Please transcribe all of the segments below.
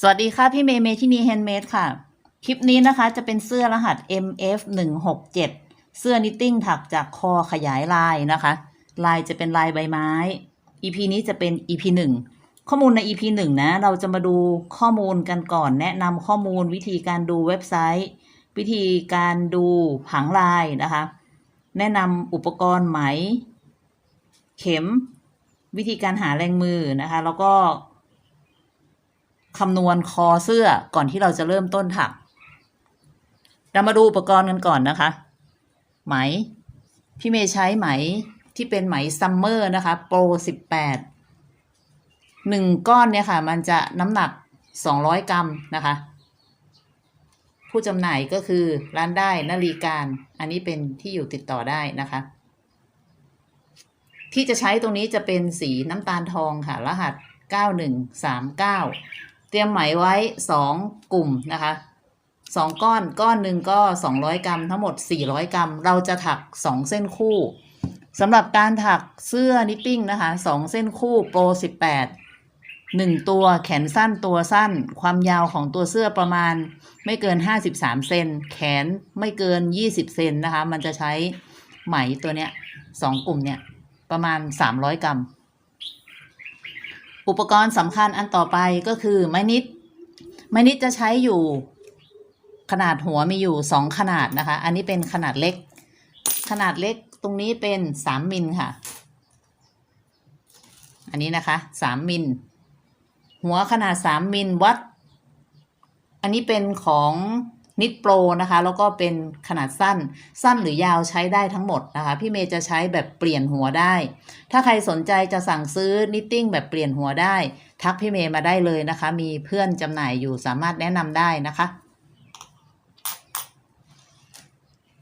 สวัสดีค่ะพี่เมย์เมที่นี่แฮนด์เมดค่ะ คลิปนี้นะคะจะเป็นเสื้อรหัส MF 1 6 7เสื้อนิตติ้งถักจากคอขยายลายนะคะ ลายจะเป็นลายใบไม้ EP นี้จะเป็น EP 1 ข้อมูลใน EP 1 นะ เราจะมาดูข้อมูลกันก่อน แนะนำข้อมูลวิธีการดูเว็บไซต์ วิธีการดูผังลายนะคะ แนะนำอุปกรณ์ไหม เข็ม วิธีการหาแรงมือนะคะ แล้วก็ คำนวณคอเสื้อก่อนที่เราจะเริ่มต้นถัก เรามาดูอุปกรณ์กันก่อนนะคะ ไหม พี่เมย์ใช้ไหมที่เป็นไหมซัมเมอร์นะคะโปรสิบแปดหนึ่งก้อนเนี่ยค่ะ มันจะน้ำหนักสองร้อยกรัมนะคะ ผู้จำหน่ายก็คือร้านได้นาลีการ อันนี้เป็นที่อยู่ติดต่อได้นะคะ ที่จะใช้ตรงนี้จะเป็นสีน้ำตาลทองค่ะ รหัส 9139เตรียมไหมไว้ 2 กลุ่มนะคะ 2 ก้อนก้อนหนึ่งก็ 200 กรัม ทั้งหมด 400 กรัม เราจะถัก 2 เส้นคู่สำหรับการถักเสื้อนิตติ้งนะคะ2เส้นคู่โปร 18 1 ตัวแขนสั้นตัวสั้น ความยาวของตัวเสื้อประมาณไม่เกิน 53 เซนแขนไม่เกิน 20 เซนนะคะ มันจะใช้ไหมตัวเนี้ยสองกลุ่มเนี่ยประมาณ 300 กรัม อุปกรณ์สำคัญอันต่อไปก็คือไม้นิด ไม้นิดจะใช้อยู่ขนาดหัวมีอยู่2ขนาดนะคะ อันนี้เป็นขนาดเล็ก ขนาดเล็กตรงนี้เป็น3มิลค่ะ อันนี้นะคะ3มิล หัวขนาด3มิลวัด อันนี้เป็นของ นิดโปรนะคะ แล้วก็เป็นขนาดสั้น สั้นหรือยาวใช้ได้ทั้งหมดนะคะ พี่เมย์จะใช้แบบเปลี่ยนหัวได้ ถ้าใครสนใจจะสั่งซื้อนิตติ้งแบบเปลี่ยนหัวได้ ทักพี่เมย์มาได้เลยนะคะ มีเพื่อนจำหน่ายอยู่สามารถแนะนำได้นะคะ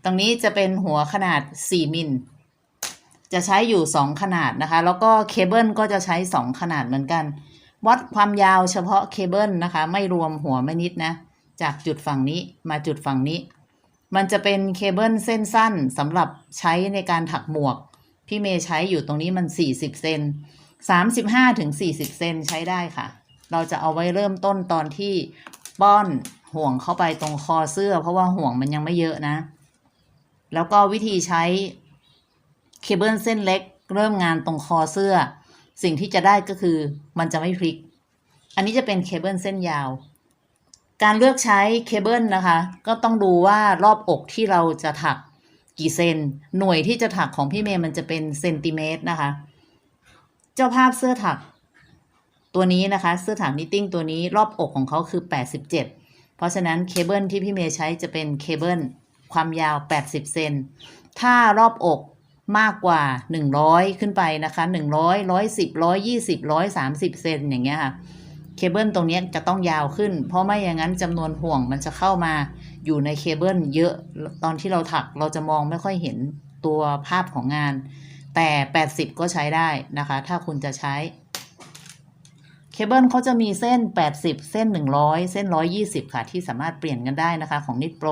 ตรงนี้จะเป็นหัวขนาด 4 มิลจะใช้อยู่ 2 ขนาดนะคะ แล้วก็เคเบิลก็จะใช้ 2 ขนาดเหมือนกัน วัดความยาวเฉพาะเคเบิลนะคะ ไม่รวมหัวไม่นิดนะ จากจุดฝั่งนี้มาจุดฝั่งนี้ มันจะเป็นเคเบิลเส้นสั้นสำหรับใช้ในการถักหมวก พี่เมย์ใช้อยู่ตรงนี้มัน 40 เซน35ถึง40 เซนใช้ได้ค่ะ เราจะเอาไว้เริ่มต้นตอนที่ป้อนห่วงเข้าไปตรงคอเสื้อ เพราะว่าห่วงมันยังไม่เยอะนะ แล้วก็วิธีใช้เคเบิลเส้นเล็ก เริ่มงานตรงคอเสื้อ สิ่งที่จะได้ก็คือมันจะไม่พลิก อันนี้จะเป็นเคเบิลเส้นยาว การเลือกใช้เคเบิลนะคะ ก็ต้องดูว่ารอบอกที่เราจะถักกี่เซน หน่วยที่จะถักของพี่เมย์มันจะเป็นเซนติเมตรนะคะ เจ้าภาพเสื้อถักตัวนี้นะคะ เสื้อถักนิตติ้งตัวนี้รอบอกของเขาคือ 87 เพราะฉะนั้นเคเบิลที่พี่เมย์ใช้จะเป็นเคเบิลความยาว 80 เซน ถ้ารอบอกมากกว่า 100 ขึ้นไปนะคะ 100 110 120 130 เซนอย่างเงี้ยค่ะ เคเบิลตรงนี้จะต้องยาวขึ้น เพราะไม่อย่างนั้นจำนวนห่วงมันจะเข้ามาอยู่ในเคเบิลเยอะตอนที่เราถักเราจะมองไม่ค่อยเห็นตัวภาพของงาน แต่ 80 ก็ใช้ได้นะคะ ถ้าคุณจะใช้เคเบิลเขาจะมีเส้น 80 เส้น 100 เส้น 120 ค่ะ ที่สามารถเปลี่ยนกันได้นะคะของนิดโปร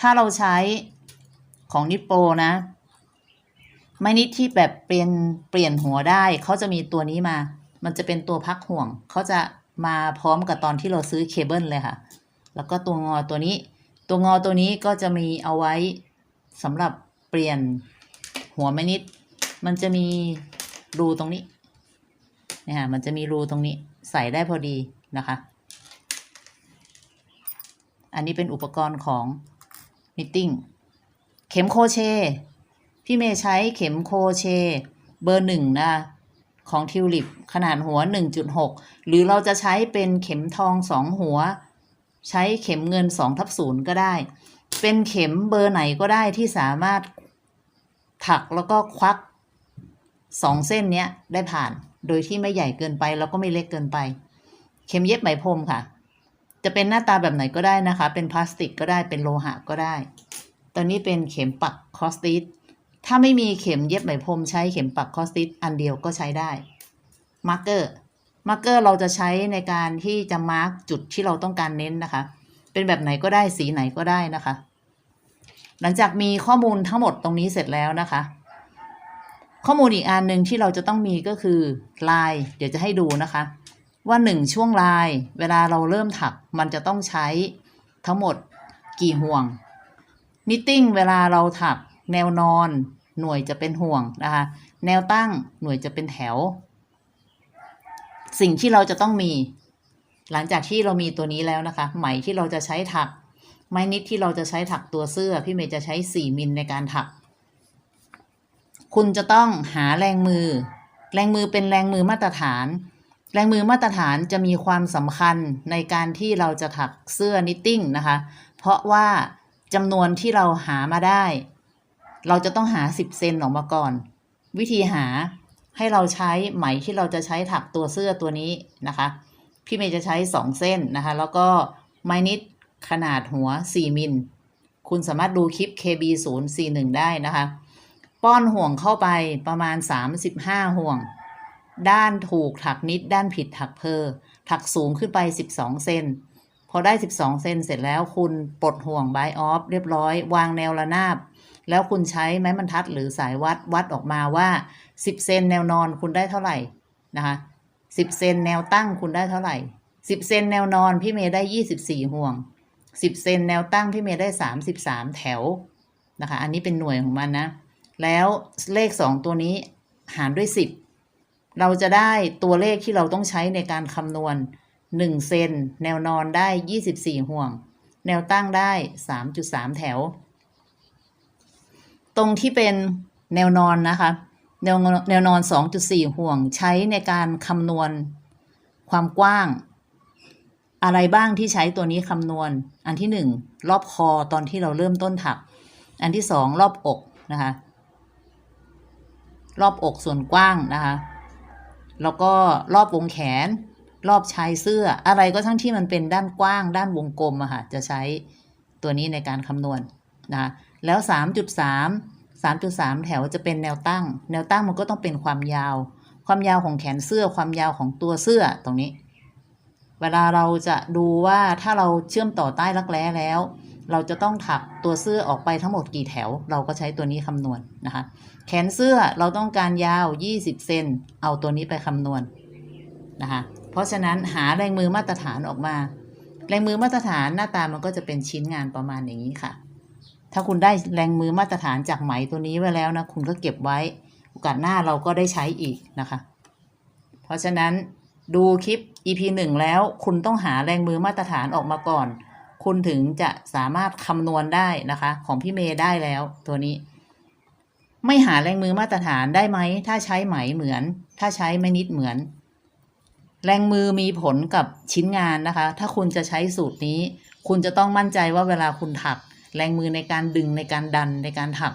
ถ้าเราใช้ของนิดโปรนะ ไม่นิดที่แบบเปลี่ยนเปลี่ยนหัวได้เขาจะมีตัวนี้มา มันจะเป็นตัวพักห่วง เขาจะมาพร้อมกับตอนที่เราซื้อเคเบิลเลยค่ะ แล้วก็ตัวงอตัวนี้ ตัวงอตัวนี้ก็จะมีเอาไว้สำหรับเปลี่ยนหัวไม่นิด มันจะมีรูตรงนี้นี่ค่ะมันจะมีรูตรงนี้ใส่ได้พอดีนะคะ อันนี้เป็นอุปกรณ์ของ knitting เข็มโคเช พี่เมย์ใช้เข็มโคเช เบอร์หนึ่งนะ ของทิวลิปขนาดหัว 1.6 หรือเราจะใช้เป็นเข็มทองสองหัว ใช้เข็มเงิน2ทับศูนย์ก็ได้ เป็นเข็มเบอร์ไหนก็ได้ที่สามารถถักแล้วก็ควักสองเส้นเนี้ยได้ผ่านโดยที่ไม่ใหญ่เกินไปแล้วก็ไม่เล็กเกินไป เข็มเย็บไหมพรมค่ะ จะเป็นหน้าตาแบบไหนก็ได้นะคะ เป็นพลาสติกก็ได้เป็นโลหะก็ได้ ตอนนี้เป็นเข็มปักคอสติส ถ้าไม่มีเข็มเย็บไหมพรมใช้เข็มปักคอสติสอันเดียวก็ใช้ได้มาร์กเกอร์มาร์กเกอร์เราจะใช้ในการที่จะมาร์กจุดที่เราต้องการเน้นนะคะ เป็นแบบไหนก็ได้สีไหนก็ได้นะคะ หลังจากมีข้อมูลทั้งหมดตรงนี้เสร็จแล้วนะคะ ข้อมูลอีกอันหนึ่งที่เราจะต้องมีก็คือลายเดี๋ยวจะให้ดูนะคะ ว่าหนึ่งช่วงลายเวลาเราเริ่มถักมันจะต้องใช้ทั้งหมดกี่ห่วงนิตติ้งเวลาเราถักแนวนอน หน่วยจะเป็นห่วงนะคะ แนวตั้งหน่วยจะเป็นแถว สิ่งที่เราจะต้องมี หลังจากที่เรามีตัวนี้แล้วนะคะ ไหมที่เราจะใช้ถัก ไม้นิดที่เราจะใช้ถักตัวเสื้อ พี่เมย์จะใช้ 4มิลในการถัก คุณจะต้องหาแรงมือ แรงมือเป็นแรงมือมาตรฐาน แรงมือมาตรฐานจะมีความสำคัญในการที่เราจะถักเสื้อนิตติ้งนะคะ เพราะว่าจำนวนที่เราหามาได้ เราจะต้องหา 10 เซนออกมาก่อน วิธีหาให้เราใช้ไหมที่เราจะใช้ถักตัวเสื้อตัวนี้นะคะ พี่เมย์จะใช้ 2 เส้นนะคะ แล้วก็ไม้นิดขนาดหัว 4 มิล คุณสามารถดูคลิป KB 0 4 1ได้นะคะ ป้อนห่วงเข้าไปประมาณ 35 ห่วง ด้านถูกถักนิด ด้านผิดถักเพอ ถักสูงขึ้นไป 12 เซนพอได้ 12 เซนเสร็จแล้วคุณปลดห่วงบายออฟเรียบร้อย วางแนวระนาบ แล้วคุณใช้ไม้บรรทัดหรือสายวัดวัดออกมาว่า 10 เซนแนวนอนคุณได้เท่าไหร่นะคะ10 เซนแนวตั้งคุณได้เท่าไหร่ 10 เซนแนวนอนพี่เมย์ได้ 24 ห่วง 10 เซนแนวตั้งพี่เมย์ได้ 33 แถวนะคะ อันนี้เป็นหน่วยของมันนะ แล้วเลข 2 ตัวนี้หารด้วย 10 เราจะได้ตัวเลขที่เราต้องใช้ในการคำนวณ 1 เซนแนวนอนได้ 24 ห่วง แนวตั้งได้ 3.3 แถว ตรงที่เป็นแนวนอนนะคะแนวแนวนอน 2.4 ห่วงใช้ในการคำนวณความกว้าง อะไรบ้างที่ใช้ตัวนี้คำนวณ อันที่ 1 รอบคอตอนที่เราเริ่มต้นถัก อันที่ 2 รอบอกนะคะ รอบอกส่วนกว้างนะคะ แล้วก็รอบวงแขน รอบชายเสื้อ อะไรก็ทั้งที่มันเป็นด้านกว้าง ด้านวงกลมอะค่ะจะใช้ตัวนี้ในการคำนวณนะคะ แล้ว 3.3 3.3 แถวจะเป็นแนวตั้ง แนวตั้งมันก็ต้องเป็นความยาว ความยาวของแขนเสื้อ ความยาวของตัวเสื้อตรงนี้ เวลาเราจะดูว่าถ้าเราเชื่อมต่อใต้รักแร้แล้ว เราจะต้องถักตัวเสื้อออกไปทั้งหมดกี่แถว เราก็ใช้ตัวนี้คำนวณนะคะ แขนเสื้อเราต้องการยาว 20 เซน เอาตัวนี้ไปคำนวณนะคะ เพราะฉะนั้นหาแรงมือมาตรฐานออกมา แรงมือมาตรฐานหน้าตามันก็จะเป็นชิ้นงานประมาณอย่างนี้ค่ะ ถ้าคุณได้แรงมือมาตรฐานจากไหมตัวนี้ไว้แล้วนะ คุณก็เก็บไว้ โอกาสหน้าเราก็ได้ใช้อีกนะคะ เพราะฉะนั้นดูคลิป EP 1 แล้วคุณต้องหาแรงมือมาตรฐานออกมาก่อน คุณถึงจะสามารถคำนวณได้นะคะ ของพี่เมย์ได้แล้วตัวนี้ ไม่หาแรงมือมาตรฐานได้ไหม ถ้าใช้ไหมเหมือน ถ้าใช้ไม่นิดเหมือน แรงมือมีผลกับชิ้นงานนะคะ ถ้าคุณจะใช้สูตรนี้ คุณจะต้องมั่นใจว่าเวลาคุณถัก แรงมือในการดึงในการดันในการถัก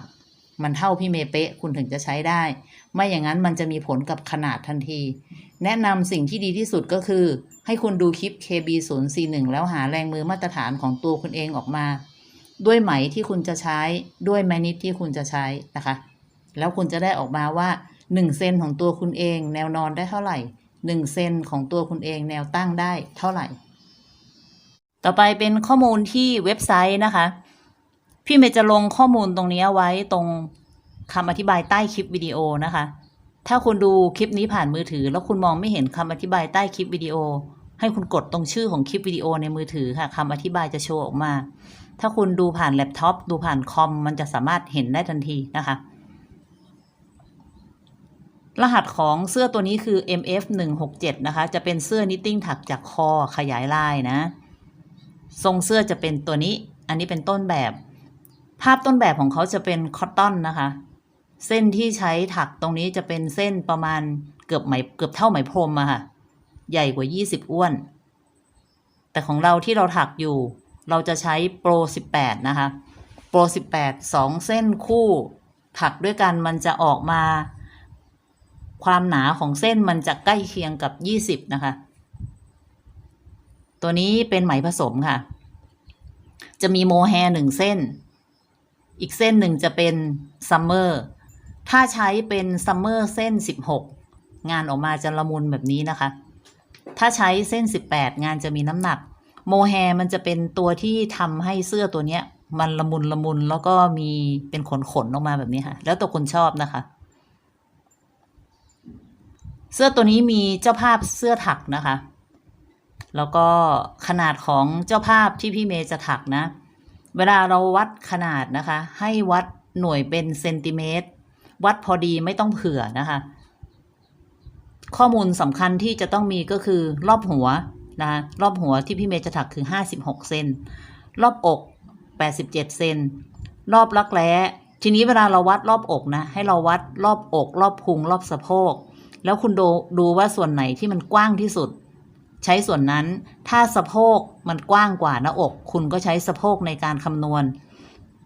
มันเท่าพี่เมเป๊ะคุณถึงจะใช้ได้ ไม่อย่างนั้นมันจะมีผลกับขนาดทันที แนะนำสิ่งที่ดีที่สุดก็คือ ให้คุณดูคลิป KB 0 4 1แล้วหาแรงมือมาตรฐานของตัวคุณเองออกมา ด้วยไหมที่คุณจะใช้ด้วยแมนิดที่คุณจะใช้นะคะ แล้วคุณจะได้ออกมาว่า1เซนของตัวคุณเอง แนวนอนได้เท่าไหร่1เซนของตัวคุณเองแนวตั้งได้เท่าไหร่ ต่อไปเป็นข้อมูลที่เว็บไซต์นะคะ พี่เมย์จะลงข้อมูลตรงนี้ไว้ตรงคำอธิบายใต้คลิปวิดีโอนะคะ ถ้าคุณดูคลิปนี้ผ่านมือถือ แล้วคุณมองไม่เห็นคำอธิบายใต้คลิปวิดีโอ ให้คุณกดตรงชื่อของคลิปวิดีโอในมือถือค่ะคำอธิบายจะโชว์ออกมา ถ้าคุณดูผ่านแล็ปท็อปดูผ่านคอมมันจะสามารถเห็นได้ทันทีนะคะ รหัสของเสื้อตัวนี้คือ MF 1 6 7 นะคะ จะเป็นเสื้อนิตติ้งถักจากคอขยายลายนะ ทรงเสื้อจะเป็นตัวนี้ อันนี้เป็นต้นแบบ ภาพต้นแบบของเขาจะเป็นคอตตอนนะคะ เส้นที่ใช้ถักตรงนี้จะเป็นเส้นประมาณเกือบไหมเกือบเท่าไหมพรมอะค่ะ ใหญ่กว่า 20 อ้วน แต่ของเราที่เราถักอยู่ เราจะใช้โปร 18 นะคะ โปร 18 2 เส้นคู่ถักด้วยกันมันจะออกมา ความหนาของเส้นมันจะใกล้เคียงกับ 20 นะคะ ตัวนี้เป็นไหมผสมค่ะ จะมีโมแฮหนึ่งเส้น อีกเส้นหนึ่งจะเป็นซัมเมอร์ถ้าใช้เป็นซัมเมอร์เส้น 16 งานออกมาจะละมุนแบบนี้นะคะ ถ้าใช้เส้น 18 งานจะมีน้ำหนัก โมแฮมันจะเป็นตัวที่ทำให้เสื้อตัวเนี้ย มันละมุนละมุนแล้วก็มีเป็นขนขนออกมาแบบนี้ค่ะ แล้วแต่คนชอบนะคะ เสื้อตัวนี้มีเจ้าภาพเสื้อถักนะคะ แล้วก็ขนาดของเจ้าภาพที่พี่เมย์จะถักนะ เวลาเราวัดขนาดนะคะ ให้วัดหน่วยเป็นเซนติเมตร วัดพอดีไม่ต้องเผื่อนะคะ ข้อมูลสำคัญที่จะต้องมีก็คือรอบหัวนะคะรอบหัวที่พี่เมย์จะถักคือ 56 เซนรอบอก 87 เซนรอบรักแร้ทีนี้เวลาเราวัดรอบอกนะ ให้เราวัดรอบอก รอบพุงรอบสะโพก แล้วคุณดูดูว่าส่วนไหนที่มันกว้างที่สุด ใช้ส่วนนั้น ถ้าสะโพกมันกว้างกว่าหน้าอก คุณก็ใช้สะโพกในการคำนวณ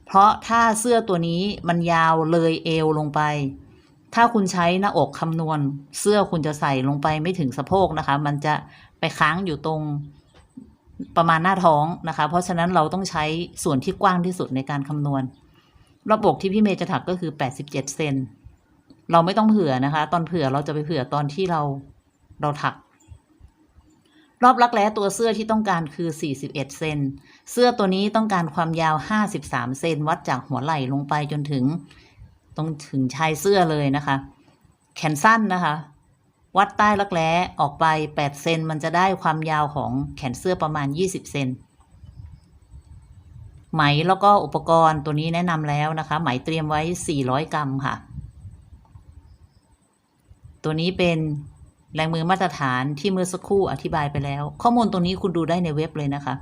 เพราะถ้าเสื้อตัวนี้มันยาวเลยเอวลงไป ถ้าคุณใช้หน้าอกคำนวณ เสื้อคุณจะใส่ลงไปไม่ถึงสะโพกนะคะ มันจะไปค้างอยู่ตรงประมาณหน้าท้องนะคะ เพราะฉะนั้นเราต้องใช้ส่วนที่กว้างที่สุดในการคำนวณรอบอกที่พี่เมย์จะถักก็คือ 87 เซน เราไม่ต้องเผื่อนะคะ ตอนเผื่อเราจะไปเผื่อตอนที่เราเราถัก รอบรักแร้ตัวเสื้อที่ต้องการคือ 41 เซน เสื้อตัวนี้ต้องการความยาว 53 เซนวัดจากหัวไหล่ลงไปจนถึง ตรงถึงชายเสื้อเลยนะคะ แขนสั้นนะคะ วัดใต้รักแร้ออกไป 8 เซนมันจะได้ความยาวของแขนเสื้อประมาณ 20 เซนไหมแล้วก็อุปกรณ์ตัวนี้แนะนำแล้วนะคะ ไหมเตรียมไว้ 400 กรัมค่ะ ตัวนี้เป็น แรงมือมาตรฐานที่เมื่อสักครู่อธิบายไปแล้ว ข้อมูลตัวนี้คุณดูได้ในเว็บเลยนะคะ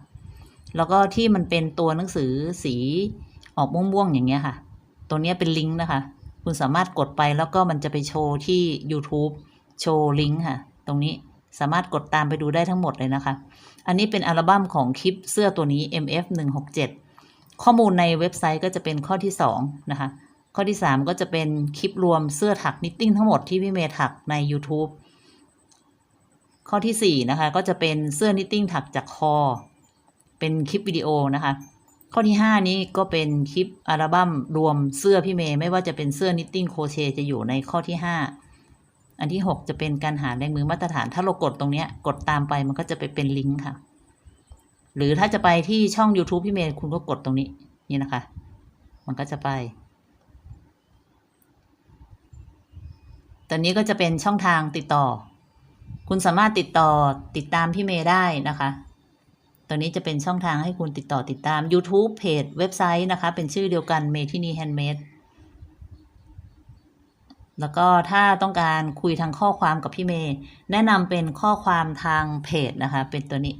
แล้วก็ที่มันเป็นตัวหนังสือสีออกม่วงๆอย่างเงี้ยค่ะ ตัวนี้เป็นลิงก์นะคะ คุณสามารถกดไปแล้วก็มันจะไปโชว์ที่ YouTube โชว์ลิงก์ค่ะ ตรงนี้สามารถกดตามไปดูได้ทั้งหมดเลยนะคะ อันนี้เป็นอัลบั้มของคลิปเสื้อตัวนี้ MF 167ข้อมูลในเว็บไซต์ก็จะเป็นข้อที่2นะคะ ข้อที่ 3 ก็จะเป็นคลิปรวมเสื้อถักนิตติ้งทั้งหมดที่พี่เมย์ถักใน YouTube ข้อที่ 4 นะคะ ก็จะเป็นเสื้อนิตติ้งถักจากคอ เป็นคลิปวิดีโอนะคะ ข้อที่ 5 นี้ก็เป็นคลิปอัลบั้มรวมเสื้อพี่เมย์ไม่ว่าจะเป็นเสื้อนิตติ้งโคเชจะอยู่ในข้อที่ 5 อันที่ 6 จะเป็นการหาแรงมือมาตรฐาน ถ้าเรากดตรงนี้กดตามไปมันก็จะไปเป็นลิงก์ค่ะ หรือถ้าจะไปที่ช่อง YouTube พี่เมย์คุณก็กดตรงนี้นี่นะคะ มันก็จะไปตอนนี้ก็จะเป็นช่องทางติดต่อ คุณสามารถติดต่อติดตามพี่เมย์ได้นะคะตอนนี้จะเป็นช่องทางให้คุณติดต่อติดตาม YouTube เพจเว็บไซต์นะคะ เป็นชื่อเดียวกันเมทินีแฮนด์เมดแล้วก็ถ้าต้องการคุยทางข้อความกับพี่เมย์แนะนำเป็นข้อความทางเพจนะคะ เป็นตัวนี้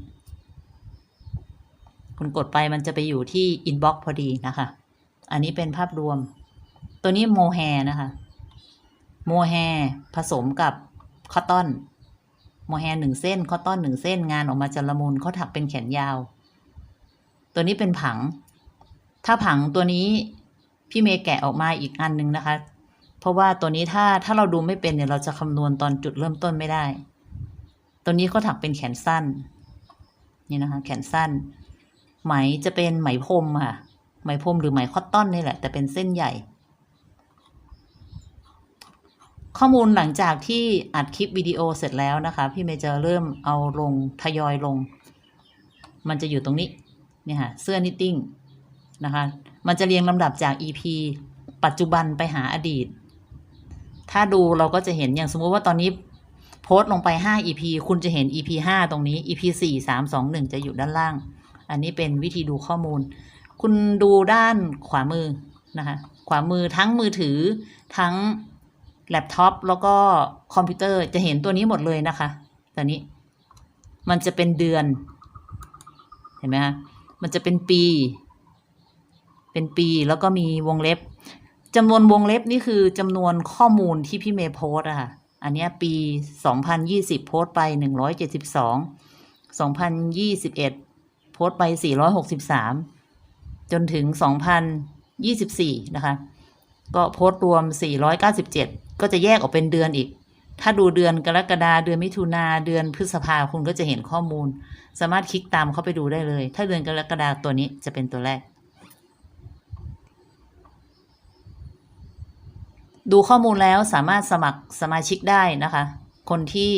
คุณกดไปมันจะไปอยู่ที่อินบ็อกซ์พอดีนะคะ อันนี้เป็นภาพรวม ตัวนี้โมแฮนะคะ โมแฮผสมกับคอตตอน โมแฮหนึ่งเส้นคอตตอนหนึ่งเส้นงานออกมาจะละมุนเขาถักเป็นแขนยาว ตัวนี้เป็นผัง ถ้าผังตัวนี้พี่เมย์แกะออกมาอีกอันหนึ่งนะคะ เพราะว่าตัวนี้ถ้าถ้าเราดูไม่เป็นเนี่ยเราจะคำนวณตอนจุดเริ่มต้นไม่ได้ ตัวนี้เขาถักเป็นแขนสั้น นี่นะคะ แขนสั้น ไหมจะเป็นไหมพรมค่ะ ไหมพรมหรือไหมคอตตอนนี่แหละ แต่เป็นเส้นใหญ่ ข้อมูลหลังจากที่อัดคลิปวิดีโอเสร็จแล้วนะคะ พี่เมย์จะเริ่มเอาลงทยอยลง มันจะอยู่ตรงนี้เนี่ยค่ะเสื้อนิตติ้งนะคะ มันจะเรียงลำดับจาก EP ปัจจุบันไปหาอดีต ถ้าดูเราก็จะเห็นอย่างสมมุติว่าตอนนี้โพสต์ลงไป 5 EP คุณจะเห็น EP 5 ตรงนี้ EP 4 3 2 1 จะอยู่ด้านล่าง อันนี้เป็นวิธีดูข้อมูล คุณดูด้านขวามือนะคะ ขวามือทั้งมือถือทั้ง แล็ปท็อปแล้วก็คอมพิวเตอร์จะเห็นตัวนี้หมดเลยนะคะตอนนี้มันจะเป็นเดือน เห็นไหมคะมันจะเป็นปี เป็นปีแล้วก็มีวงเล็บจำนวนวงเล็บนี่คือจำนวนข้อมูลที่พี่เมย์โพสอะค่ะ อันเนี้ยปี 2020 โพสไป 172 2021 โพสไป 463 จนถึง 2024 นะคะ ก็โพสต์รวม 497 ก็จะแยกออกเป็นเดือนอีก ถ้าดูเดือนกรกฎาเดือนมิถุนาเดือนพฤษภาคุณก็จะเห็นข้อมูล สามารถคลิกตามเข้าไปดูได้เลย ถ้าเดือนกรกฎาตัวนี้จะเป็นตัวแรก ดูข้อมูลแล้วสามารถสมัครสมาชิกได้นะคะ คนที่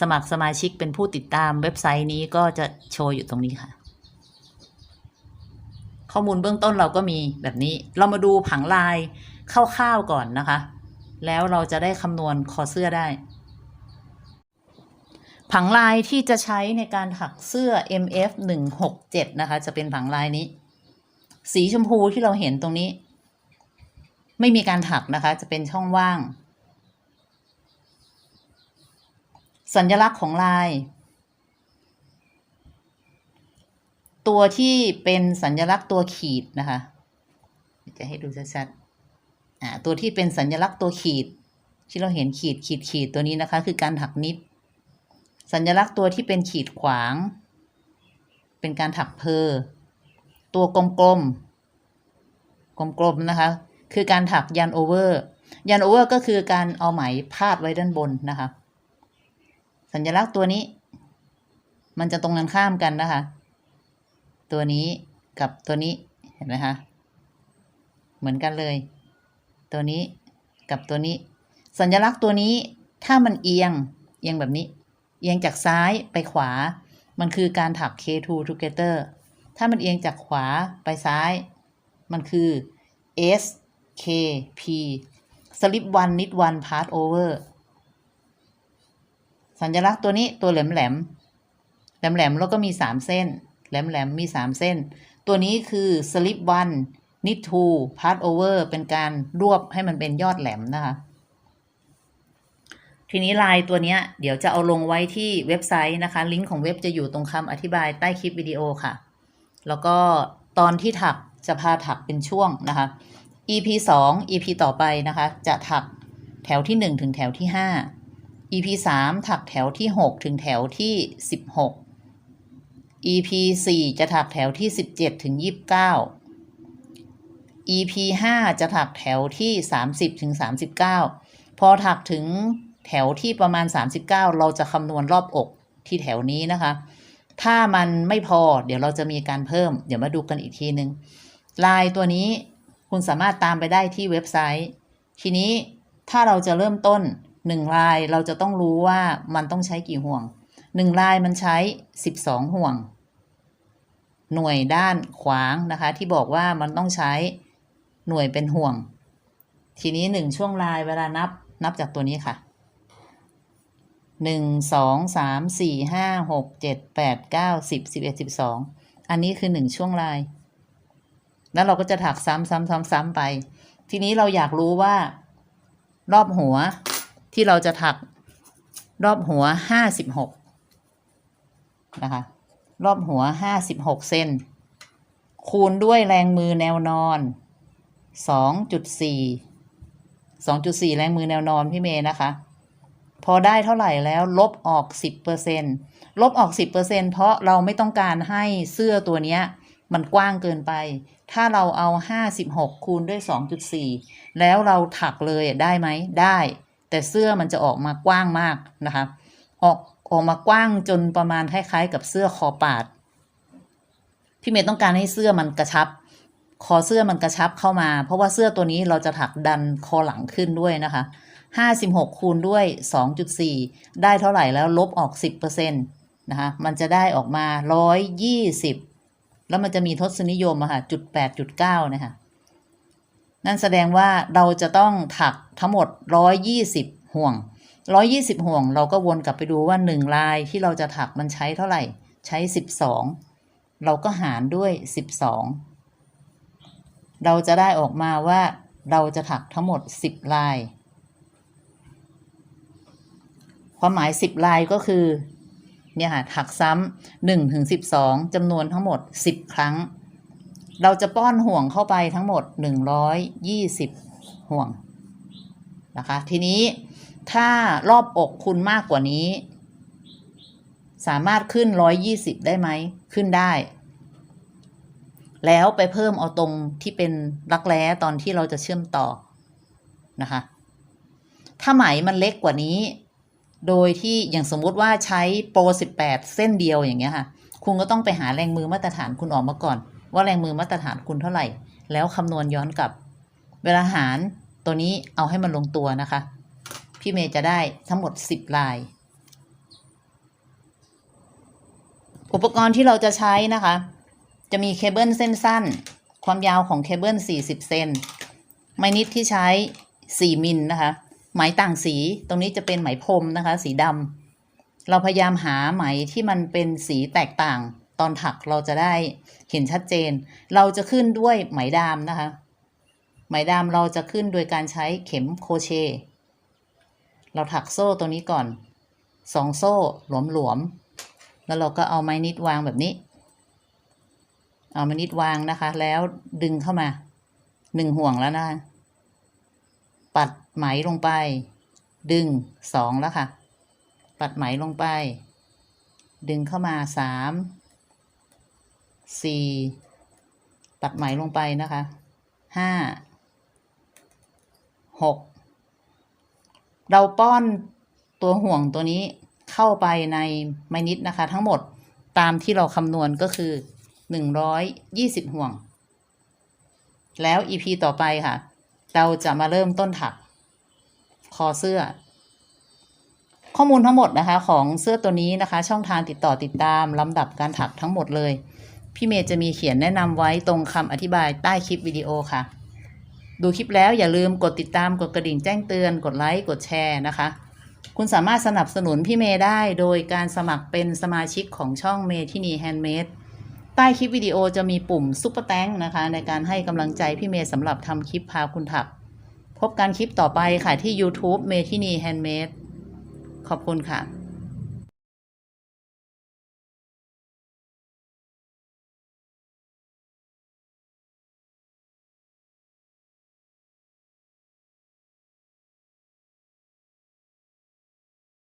สมัครสมาชิกเป็นผู้ติดตามเว็บไซต์นี้ก็จะโชว์อยู่ตรงนี้ค่ะข้อมูลเบื้องต้นเราก็มีแบบนี้ เรามาดูผังลาย คร่าวๆก่อนนะคะ แล้วเราจะได้คำนวณคอเสื้อได้ ผังลายที่จะใช้ในการถักเสื้อ MF 167นะคะ จะเป็นผังลายนี้ สีชมพูที่เราเห็นตรงนี้ ไม่มีการถักนะคะ จะเป็นช่องว่าง สัญลักษณ์ของลายตัวที่เป็นสัญลักษณ์ตัวขีดนะคะ จะให้ดูชัดๆ ตัวที่เป็นสัญลักษณ์ตัวขีด ที่เราเห็นขีดขีดขีดตัวนี้นะคะ คือการถักนิด สัญลักษณ์ตัวที่เป็นขีดขวาง เป็นการถักเพอตัวกลมๆกลมๆนะคะ คือการถักยันโอเวอร์ยันโอเวอร์ก็คือการเอาไหมพาดไว้ด้านบนนะคะ สัญลักษณ์ตัวนี้ มันจะตรงกันข้ามกันนะคะ ตัวนี้กับตัวนี้เห็นไหมคะเหมือนกันเลย ตัวนี้กับตัวนี้ สัญลักษณ์ตัวนี้ถ้ามันเอียงเอียงแบบนี้ เอียงจากซ้ายไปขวา มันคือการถัก K2 together ถ้ามันเอียงจากขวาไปซ้าย มันคือ S K P slip one knit one part over สัญลักษณ์ตัวนี้ตัวแหลมแหลมแหลมแหลมแล้วก็มีสามเส้น แหลมแหลมมีสามเส้น ตัวนี้คือ slip one knit to part over เป็นการรวบให้มันเป็นยอดแหลมนะคะ ทีนี้ลายตัวนี้เดี๋ยวจะเอาลงไว้ที่เว็บไซต์นะคะ ลิงก์ของเว็บจะอยู่ตรงคำอธิบายใต้คลิปวิดีโอค่ะ แล้วก็ตอนที่ถักจะพาถักเป็นช่วงนะคะ EP 2 EP ต่อไปนะคะ จะถักแถวที่ 1 ถึงแถวที่ 5 EP 3 ถักแถวที่ 6 ถึงแถวที่ 16 EP 4 จะถักแถวที่ 17 ถึง 29 EP 5 จะถักแถวที่ 30ถึง39 พอถักถึงแถวที่ประมาณ 39 เราจะคำนวณรอบอกที่แถวนี้นะคะ ถ้ามันไม่พอเดี๋ยวเราจะมีการเพิ่ม เดี๋ยวมาดูกันอีกทีนึง ลายตัวนี้คุณสามารถตามไปได้ที่เว็บไซต์ ทีนี้ถ้าเราจะเริ่มต้นหนึ่งลายเราจะต้องรู้ว่ามันต้องใช้กี่ห่วงหนึ่งลายมันใช้ 12 ห่วง หน่วยด้านขวางนะคะ ที่บอกว่ามันต้องใช้ หน่วยเป็นห่วง ทีนี้หนึ่งช่วงลายเวลานับนับจากตัวนี้ค่ะหนึ่งสองสามสี่ห้าหกเจ็ดแปดเก้าสิบสิบเอ็ดสิบสองอันนี้คือหนึ่งช่วงลาย แล้วเราก็จะถักซ้ำซ้ำซ้ำซ้ำไป ทีนี้เราอยากรู้ว่า รอบหัวที่เราจะถักรอบหัวห้าสิบหกนะคะ รอบหัวห้าสิบหกเซนคูณด้วยแรงมือแนวนอน สองจุดสี่สองจุดสี่แรงมือแนวนอนพี่เมย์นะคะ พอได้เท่าไหร่แล้วลบออกสิบเปอร์เซ็นลบออกสิบเปอร์เซ็นเพราะเราไม่ต้องการให้เสื้อตัวเนี้ยมันกว้างเกินไป ถ้าเราเอาห้าสิบหกคูณด้วยสองจุดสี่แล้วเราถักเลยได้ไหมได้ แต่เสื้อมันจะออกมากว้างมากนะคะ ออกออกมากว้างจนประมาณคล้ายๆกับเสื้อคอปาด พี่เมย์ต้องการให้เสื้อมันกระชับ คอเสื้อมันกระชับเข้ามา เพราะว่าเสื้อตัวนี้เราจะถักดันคอหลังขึ้นด้วยนะคะห้าสิบหกคูณด้วยสองจุดสี่ได้เท่าไหร่แล้วลบออกสิบเปอร์เซ็นต์นะคะมันจะได้ออกมาร้อยยี่สิบแล้วมันจะมีทศนิยมอะค่ะจุดแปดจุดเก้านะคะนั่นแสดงว่าเราจะต้องถักทั้งหมดร้อยยี่สิบห่วงร้อยยี่สิบห่วง เราก็วนกลับไปดูว่าหนึ่งลายที่เราจะถักมันใช้เท่าไหร่ ใช้สิบสองเราก็หารด้วยสิบสอง เราจะได้ออกมาว่าเราจะถักทั้งหมด 10 ลาย ความหมาย 10 ลายก็คือ เนี่ยค่ะถักซ้ำ1ถึง12จำนวนทั้งหมด 10 ครั้ง เราจะป้อนห่วงเข้าไปทั้งหมด 120 ห่วงนะคะ ทีนี้ถ้ารอบอกคุณมากกว่านี้ สามารถขึ้น 120 ได้ไหม ขึ้นได้ แล้วไปเพิ่มเอาตรงที่เป็นรักแร้ตอนที่เราจะเชื่อมต่อนะคะ ถ้าไหมมันเล็กกว่านี้ โดยที่อย่างสมมุติว่าใช้โปร 18 เส้นเดียวอย่างเงี้ยค่ะ คุณก็ต้องไปหาแรงมือมาตรฐานคุณออกมาก่อน ว่าแรงมือมาตรฐานคุณเท่าไหร่ แล้วคำนวณย้อนกลับ เวลาหารตัวนี้เอาให้มันลงตัวนะคะ พี่เมย์จะได้ทั้งหมด 10 ลาย อุปกรณ์ที่เราจะใช้นะคะ จะมีเคเบิลเส้นสั้น ความยาวของเคเบิล40 เซน ไม้นิดที่ใช้ 4 มิลนะคะ ไหมต่างสี ตรงนี้จะเป็นไหมพรมนะคะ สีดำ เราพยายามหาไหมที่มันเป็นสีแตกต่าง ตอนถักเราจะได้เห็นชัดเจน เราจะขึ้นด้วยไหมดามนะคะ ไหมดามเราจะขึ้นโดยการใช้เข็มโคเช เราถักโซ่ตัวนี้ก่อนสองโซ่หลวมๆ แล้วเราก็เอาไม้นิดวางแบบนี้ เอาไม้นิดวางนะคะ แล้วดึงเข้ามาหนึ่งห่วงแล้วนะคะปัดไหมลงไป ดึงสองแล้วค่ะ ปัดไหมลงไป ดึงเข้ามาสามสี่ปัดไหมลงไปนะคะห้าหกเราป้อนตัวห่วงตัวนี้เข้าไปในไมนิดนะคะ ทั้งหมดตามที่เราคำนวณก็คือ หนึ่งร้อยยี่สิบห่วง แล้ว EP ต่อไปค่ะ เราจะมาเริ่มต้นถัก คอเสื้อ ข้อมูลทั้งหมดนะคะของเสื้อตัวนี้นะคะ ช่องทางติดต่อติดตามลำดับการถักทั้งหมดเลย พี่เมย์จะมีเขียนแนะนำไว้ตรงคำอธิบายใต้คลิปวิดีโอค่ะ ดูคลิปแล้วอย่าลืมกดติดตามกดกระดิ่งแจ้งเตือนกดไลค์กดแชร์นะคะคุณสามารถสนับสนุนพี่เมย์ได้โดยการสมัครเป็นสมาชิกของช่องเมทินีแฮนด์เมด ใต้คลิปวิดีโอจะมีปุ่มซุปเปอร์แตงนะคะ ในการให้กำลังใจพี่เมย์สำหรับทำคลิปพาคุณถัก พบกันคลิปต่อไปค่ะที่ YouTube เมทินีแฮนด์เมดขอบคุณค่ะ